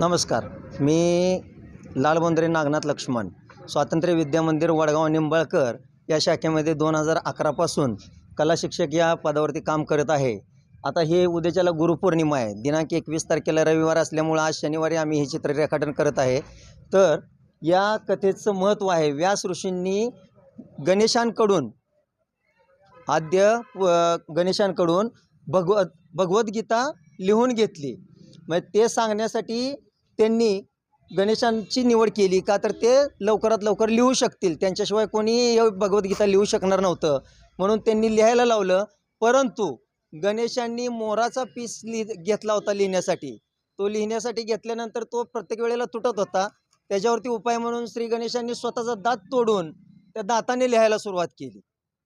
नमस्कार. मी लालबंदरे नागनाथ लक्ष्मण. स्वातंत्र्य विद्यामंदिर वडगाव निंबाळकर या शाखेमध्ये दोन हजार अकरापासून कला शिक्षक या पदावरती काम करत आहे. आता हे उद्याच्याला गुरुपौर्णिमा आहे. दिनांक एकवीस तारखेला रविवार असल्यामुळं आज शनिवारी आम्ही हे चित्र रेखाटन करत आहे. तर या कथेचं महत्त्व आहे. व्यास ऋषींनी गणेशांकडून आद्य व- गणेशांकडून भगवत भगवद्गीता लिहून घेतली. मग ते सांगण्यासाठी त्यांनी गणेशांची निवड केली का तर ते लवकरात लवकर लिहू शकतील. त्यांच्याशिवाय कोणी भगवद्गीता लिहू शकणार नव्हतं. म्हणून त्यांनी लिहायला लावलं. परंतु गणेशांनी मोराचा पीस लि घेतला होता लिहिण्यासाठी. तो लिहिण्यासाठी घेतल्यानंतर तो प्रत्येक वेळेला तुटत होता. त्याच्यावरती उपाय म्हणून श्री गणेशांनी स्वतःचा दात तोडून त्या दाताने लिहायला सुरुवात केली.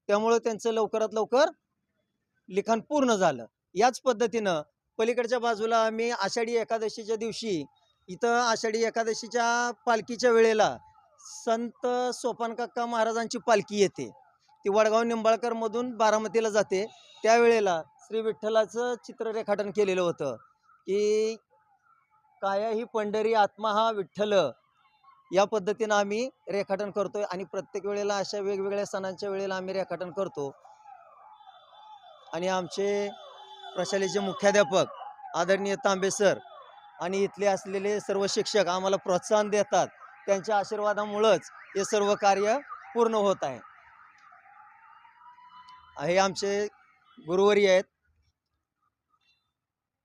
त्यामुळं त्यांचं लवकरात लवकर लिखाण पूर्ण झालं. याच पद्धतीनं पलीकडच्या बाजूला आम्ही आषाढी एकादशीच्या दिवशी इथं आषाढी एकादशीच्या पालखीच्या वेळेला संत सोपानकाका महाराजांची पालखी येते. ती वडगाव निंबाळकरमधून बारामतीला जाते. त्यावेळेला श्री विठ्ठलाचं चित्र रेखाटन केलेलं होतं की काया ही पंढरी आत्मा हा विठ्ठल या पद्धतीनं आम्ही रेखाटन करतोय आणि प्रत्येक वेळेला अशा वेगवेगळ्या सणांच्या वेळेला आम्ही रेखाटन करतो. आणि आमचे प्रशालेचे मुख्याध्यापक आदरणीय तांबे सर आणि इथले असलेले सर्व शिक्षक आम्हाला प्रोत्साहन देतात. त्यांच्या आशीर्वादामुळंच हे सर्व कार्य पूर्ण होत आहे. हे आमचे गुरुवारी आहेत.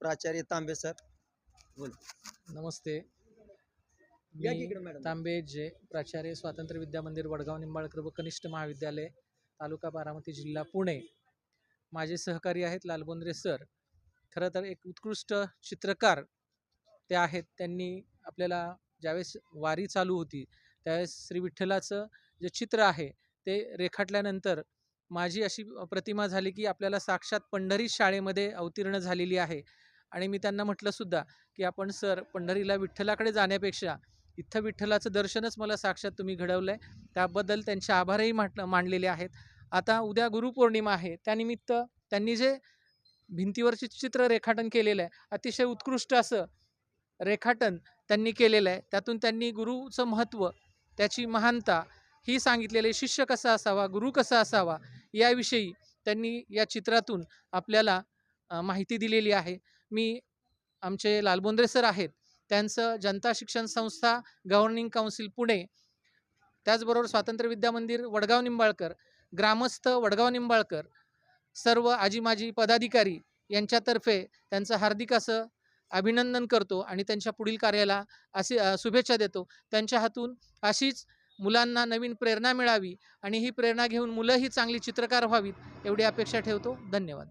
प्राचार्य तांबे सर नमस्ते. इकडे मॅडम. तांबे जे प्राचार्य स्वातंत्र्य विद्या मंदिर वडगाव निंबाळकर व कनिष्ठ महाविद्यालय तालुका बारामती जिल्हा पुणे. माझे सहकारी आहेत लालबोंद्रे सर. खरं तर एक उत्कृष्ट चित्रकार ते आहेत त्यांनी आपल्याला ज्यावेळेस वारी चालू होती त्यावेळेस श्री विठ्ठलाचं जे चित्र आहे ते रेखाटल्यानंतर माझी अशी प्रतिमा झाली की आपल्याला साक्षात पंढरी शाळेमध्ये अवतीर्ण झालेली आहे. आणि मी त्यांना म्हटलं सुद्धा की आपण सर पंढरीला विठ्ठलाकडे जाण्यापेक्षा इथं विठ्ठलाचं दर्शनच मला साक्षात तुम्ही घडवलं आहे त्याबद्दल त्यांचे आभारही म्हटलं मांडलेले आहेत. आता उद्या गुरुपौर्णिमा आहे त्यानिमित्त त्यांनी जे भिंतीवरचे चित्र रेखाटन केलेलं आहे अतिशय उत्कृष्ट असं रेखाटन त्यांनी केलेलं आहे. त्यातून त्यांनी गुरुचं महत्त्व त्याची महानता ही सांगितलेली शिष्य कसा असावा गुरु कसा असावा याविषयी त्यांनी या चित्रातून आपल्याला माहिती दिलेली आहे. मी आमचे लालबोंद्रे सर आहेत. त्यांचं जनता शिक्षण संस्था गव्हर्निंग काउन्सिल पुणे. त्याचबरोबर स्वातंत्र्य विद्या मंदिर वडगाव निंबाळकर ग्रामस्थ वडगाव निंबाळकर सर्व आजी माजी पदाधिकारी यांच्यातर्फे त्यांचं हार्दिक असं अभिनंदन करतो आणि त्यांच्या पुढील कार्याला असे शुभेच्छा देतो. त्यांच्या हातून अशीच मुलांना नवीन प्रेरणा मिळावी आणि ही प्रेरणा घेऊन मुलंही चांगली चित्रकार व्हावीत एवढी अपेक्षा ठेवतो. धन्यवाद.